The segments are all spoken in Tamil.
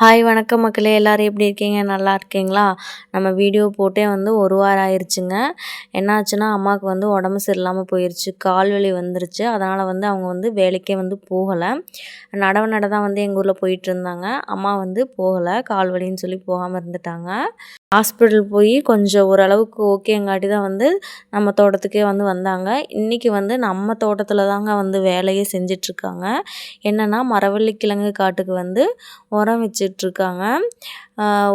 ஹாய் வணக்கம் மக்களே. எல்லோரும் எப்படி இருக்கீங்க? நல்லா இருக்கீங்களா? நம்ம வீடியோ போட்டே வந்து ஒரு வாரம் ஆயிடுச்சுங்க என்னாச்சுன்னா அம்மாவுக்கு வந்து உடம்பு சரியில்லாமல் போயிடுச்சு கால் வலி வந்துருச்சு. அதனால் வந்து அவங்க வந்து வேலைக்கே வந்து போகலை. நடவு நட தான் வந்து எங்கள் ஊரில் போயிட்டு இருந்தாங்க. அம்மா வந்து போகலை. கால் வலின்னு சொல்லி போகாமல் இருந்துட்டாங்க. ஹாஸ்பிட்டல் போய் கொஞ்சம் ஓரளவுக்கு ஓகேங்காட்டி தான் வந்து நம்ம தோட்டத்துக்கே வந்து வந்தாங்க. இன்றைக்கி வந்து நம்ம தோட்டத்தில் தாங்க வந்து வேலையே செஞ்சிட்ருக்காங்க. என்னென்னா மரவள்ளி கிழங்கு காட்டுக்கு வந்து உரம் வச்சிட்ருக்காங்க.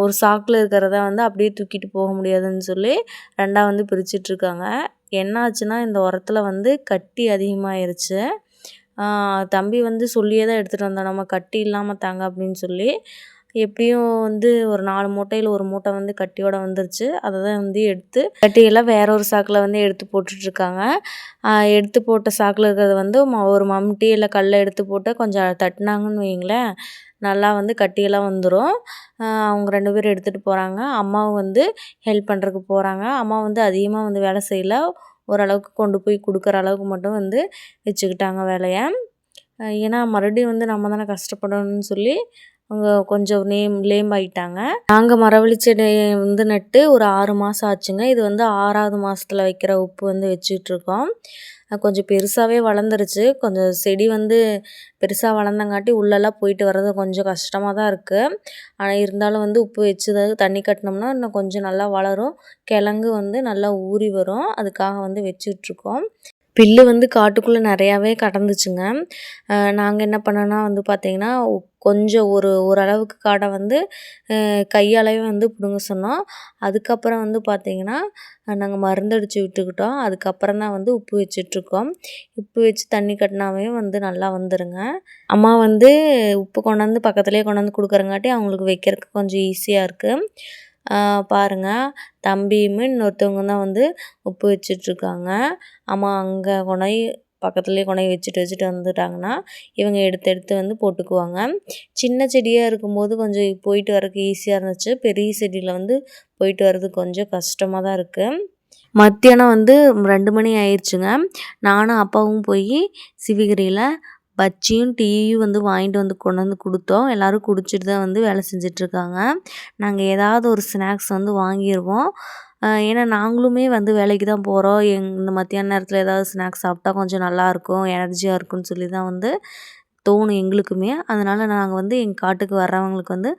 ஒரு சாக்கில் இருக்கிறத வந்து அப்படியே தூக்கிட்டு போக முடியாதுன்னு சொல்லி ரெண்டாக வந்து பிரிச்சிட்ருக்காங்க. என்னாச்சுன்னா இந்த உரத்தில் வந்து கட்டி அதிகமாகிருச்சு தம்பி வந்து சொல்லியே தான் எடுத்துகிட்டு வந்தோம் நம்ம கட்டி இல்லாமல் தாங்க அப்படின்னு சொல்லி எப்படியும் வந்து ஒரு நாலு மூட்டையில் ஒரு மூட்டை வந்து கட்டியோட வந்துருச்சு. அதை தான் வந்து எடுத்து கட்டியெல்லாம் வேற ஒரு சாக்கில் வந்து எடுத்து போட்டுட்ருக்காங்க. எடுத்து போட்ட சாக்கில் இருக்கிறத வந்து ஒரு மம்டி இல்லை கல்லை எடுத்து போட்டு கொஞ்சம் தட்டினாங்கன்னு வைங்களேன் நல்லா வந்து கட்டியெல்லாம் வந்துடும் அவங்க ரெண்டு பேரும் எடுத்துகிட்டு போகிறாங்க அம்மாவும் வந்து ஹெல்ப் பண்ணுறதுக்கு போகிறாங்க அம்மா வந்து அதிகமாக வந்து வேலை செய்யல. ஓரளவுக்கு கொண்டு போய் கொடுக்குற அளவுக்கு மட்டும் வந்து வச்சுக்கிட்டாங்க வேலையை. ஏன்னா மறுபடியும் வந்து நம்ம தானே கஷ்டப்படணும்னு சொல்லி அவங்க கொஞ்சம் நேம் லேம் ஆகிட்டாங்க நாங்கள் மரவள்ளி செடி வந்து நட்டு ஒரு ஆறு மாதம் ஆச்சுங்க. இது வந்து ஆறாவது மாதத்துல வைக்கிற உப்பு வந்து வச்சிட்ருக்கோம் கொஞ்சம் பெருசாகவே வளர்ந்துருச்சு. கொஞ்சம் செடி வந்து பெருசாக வளர்ந்தங்காட்டி உள்ளெல்லாம் போயிட்டு வர்றது கொஞ்சம் கஷ்டமாக தான் இருக்குது ஆனால் இருந்தாலும் வந்து உப்பு வச்சு தண்ணி கட்டினோம்னா இன்னும் கொஞ்சம் நல்லா வளரும். கிழங்கு வந்து நல்லா ஊறி வரும். அதுக்காக வந்து வச்சுட்ருக்கோம் பில்லு வந்து காட்டுக்குள்ளே நிறையாவே கடந்துச்சுங்க. நாங்கள் என்ன பண்ணோன்னா வந்து பார்த்திங்கன்னா கொஞ்சம் ஒரு ஓரளவுக்கு காடை வந்து கையாலவே வந்து பிடுங்க சொன்னோம். அதுக்கப்புறம் வந்து பார்த்திங்கன்னா நாங்கள் மருந்தடிச்சு விட்டுக்கிட்டோம். அதுக்கப்புறம் தான் வந்து உப்பு வச்சிட்ருக்கோம். உப்பு வச்சு தண்ணி கட்டினாவே வந்து நல்லா வந்துடுங்க அம்மா வந்து உப்பு கொண்டாந்து பக்கத்துலேயே கொண்டாந்து கொடுக்குறங்காட்டி அவங்களுக்கு வைக்கிறதுக்கு கொஞ்சம் ஈஸியாக இருக்குது பாருங்கள் தம்பியும் இன்னொருத்தவங்க தான் வந்து உப்பு வச்சிட்ருக்காங்க. அம்மா அங்கே கொண்டாய் பக்கத்துலேயே கொண்டாய் வச்சுட்டு வச்சுட்டு வந்துட்டாங்கன்னா இவங்க எடுத்து எடுத்து வந்து போட்டுக்குவாங்க. சின்ன செடியாக இருக்கும்போது கொஞ்சம் போயிட்டு வரக்கு ஈஸியாக இருந்துச்சு. பெரிய செடியில் வந்து போயிட்டு வர்றது கொஞ்சம் கஷ்டமாக தான் இருக்குது மத்தியானம் வந்து ரெண்டு மணி ஆயிடுச்சுங்க நானும் அப்பாவும் போய் சிவகிரியில் பஜ்ஜியும் டீயும் வந்து வாங்கிட்டு வந்து கொண்டு வந்து கொடுத்தோம். எல்லோரும் குடிச்சிட்டு தான் வந்து வேலை செஞ்சிட்ருக்காங்க. நாங்கள் ஏதாவது ஒரு ஸ்நாக்ஸ் வந்து வாங்கிடுவோம் ஏன்னா நாங்களுமே வந்து வேலைக்கு தான் போகிறோம் எங் இந்த மத்தியான நேரத்தில் ஏதாவது ஸ்நாக்ஸ் சாப்பிட்டா கொஞ்சம் நல்லாயிருக்கும் எனர்ஜியாக இருக்கும்னு சொல்லி தான் வந்து தோணும் எங்களுக்குமே. அதனால் நாங்கள் வந்து எங்கள் காட்டுக்கு வர்றவங்களுக்கு வந்து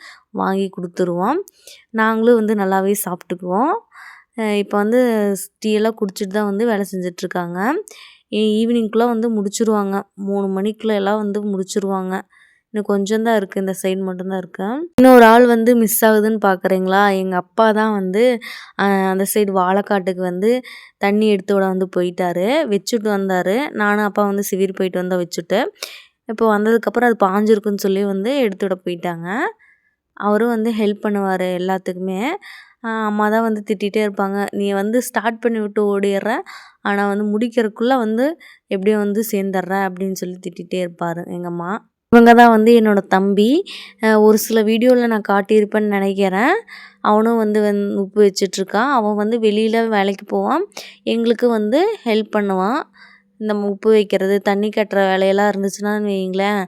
வாங்கி கொடுத்துருவோம். நாங்களும் வந்து நல்லாவே சாப்பிட்டுக்குவோம். இப்போ வந்து டீ எல்லாம் குடிச்சிட்டு தான் வந்து வேலை செஞ்சிட்ருக்காங்க. ஈவினிங்குள்ளே வந்து முடிச்சுருவாங்க. மூணு மணிக்குள்ளே எல்லாம் வந்து முடிச்சுருவாங்க. இன்னும் கொஞ்சம் தான் இருக்குது இந்த சைடு மட்டும்தான் இருக்குது இன்னொரு ஆள் வந்து மிஸ் ஆகுதுன்னு பார்க்குறீங்களா எங்கள் அப்பா தான் வந்து அந்த சைடு வாழைக்காட்டுக்கு வந்து தண்ணி எடுத்து விட வந்து போயிட்டாரு. வச்சுட்டு வந்தார். நானும் அப்பா வந்து சிவிர் போயிட்டு வந்தால் வச்சுட்டு இப்போ வந்ததுக்கப்புறம் அது பாஞ்சிருக்குன்னு சொல்லி வந்து எடுத்து விட போயிட்டாங்க. அவரும் வந்து ஹெல்ப் பண்ணுவார் எல்லாத்துக்குமே. அம்மா தான் வந்து திட்டிகிட்டே இருப்பாங்க. நீ வந்து ஸ்டார்ட் பண்ணி விட்டு ஓடிடுற. ஆனால் வந்து முடிக்கிறதுக்குள்ளே வந்து எப்படியும் வந்து சேர்ந்துடுற அப்படின்னு சொல்லி திட்டிகிட்டே இருப்பார் எங்கள் அம்மா. இவங்க தான் வந்து என்னோடய தம்பி. ஒரு சில வீடியோவில் நான் காட்டியிருப்பேன்னு நினைக்கிறேன். அவனும் வந்து வந் உப்பு வச்சிட்ருக்கான் அவன் வந்து வெளியில் வேலைக்கு போவான். எங்களுக்கு வந்து ஹெல்ப் பண்ணுவான். இந்த உப்பு வைக்கிறது தண்ணி கட்டுற வேலையெல்லாம் இருந்துச்சுன்னா வைங்களேன்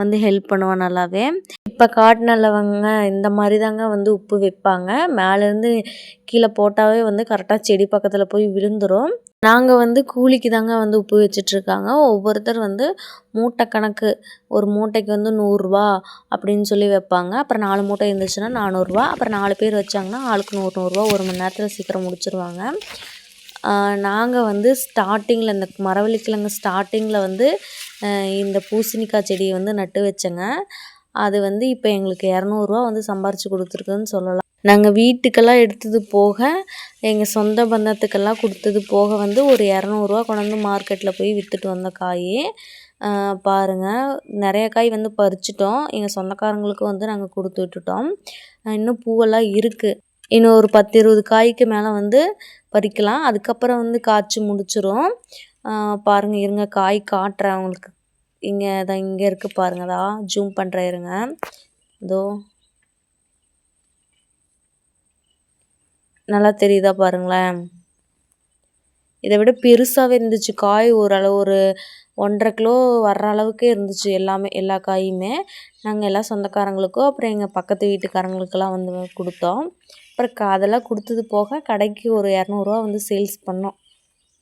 வந்து ஹெல்ப் பண்ணுவான் நல்லாவே. இப்போ காட்டினல்லவங்க இந்த மாதிரி தாங்க வந்து உப்பு வைப்பாங்க. மேலேருந்து கீழே போட்டாவே வந்து கரெக்டாக செடி பக்கத்தில் போய் விழுந்துடும் நாங்கள் வந்து கூலிக்கு தாங்க வந்து உப்பு வச்சிட்ருக்காங்க. ஒவ்வொருத்தர் வந்து மூட்டை கணக்கு ஒரு மூட்டைக்கு வந்து நூறுரூவா அப்படின்னு சொல்லி வைப்பாங்க. அப்புறம் நாலு மூட்டை இருந்துச்சுன்னா நானூறுரூவா அப்புறம் நாலு பேர் வச்சாங்கன்னா ஆளுக்கு நூறு நூறுரூவா ஒரு மணி நேரத்தில் சீக்கிரம் முடிச்சிருவாங்க. நாங்கள் வந்து ஸ்டார்டிங்கில் இந்த மரவள்ளிக்கிழங்கு ஸ்டார்டிங்கில் வந்து இந்த பூசணிக்காய் செடியை வந்து நட்டு வச்சேங்க. அது வந்து இப்போ எங்களுக்கு இரநூறுவா வந்து சம்பாரித்து கொடுத்துருக்குன்னு சொல்லலாம். நாங்கள் வீட்டுக்கெல்லாம் எடுத்தது போக எங்கள் சொந்த பந்தத்துக்கெல்லாம் கொடுத்தது போக வந்து ஒரு இரநூறுவா கொண்டாந்து மார்க்கெட்டில் போய் விற்றுட்டு வந்த காய் பாருங்கள் நிறைய காய் வந்து பறிச்சிட்டோம். எங்கள் சொந்தக்காரங்களுக்கும் வந்து நாங்கள் கொடுத்து விட்டுட்டோம். இன்னும் பூவெல்லாம் இருக்குது இன்னும் ஒரு பத்து இருபது காய்க்கு மேலே வந்து பறிக்கலாம். அதுக்கப்புறம் வந்து காய்ச்சி முடிச்சிடும் பாருங்கள் இருங்க காய் காட்டுறேன் உங்களுக்கு. இங்கே தான் இங்கே இருக்குது பாருங்க ஜூம் பண்ணுறேன் இருங்க. இதோ. நல்லா தெரியுதா பாருங்களேன்? இதை விட பெருசாகவே இருந்துச்சு. காய் ஓரளவு ஒரு ஒன்றரை கிலோ வர்ற அளவுக்கே இருந்துச்சு எல்லாமே எல்லா காயுமே. நாங்கள் எல்லா சொந்தக்காரங்களுக்கும் அப்புறம் எங்கள் பக்கத்து வீட்டுக்காரங்களுக்கெல்லாம் வந்து கொடுத்தோம். அப்புறம் க அதெல்லாம் கொடுத்தது போக கடைக்கு ஒரு இரநூறுவா வந்து சேல்ஸ் பண்ணோம்.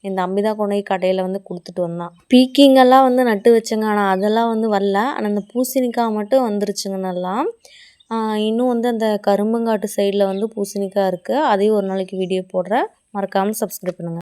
இந்த அம்பிதா கொண்டு போய் கடையில் வந்து கொடுத்துட்டு வந்தான். பீக்கிங்கெல்லாம் வந்து நட்டு வச்சேங்க. ஆனால் அதெல்லாம் வந்து வரல. ஆனால் அந்த பூசணிக்காய் மட்டும் வந்துருச்சுங்க நல்லா. இன்னும் வந்து அந்த கரும்பங்காட்டு சைடில் வந்து பூசணிக்காய் இருக்குது அதையும் ஒரு நாளைக்கு வீடியோ போடுறேன். மறக்காமல் சப்ஸ்கிரைப் பண்ணுங்கள்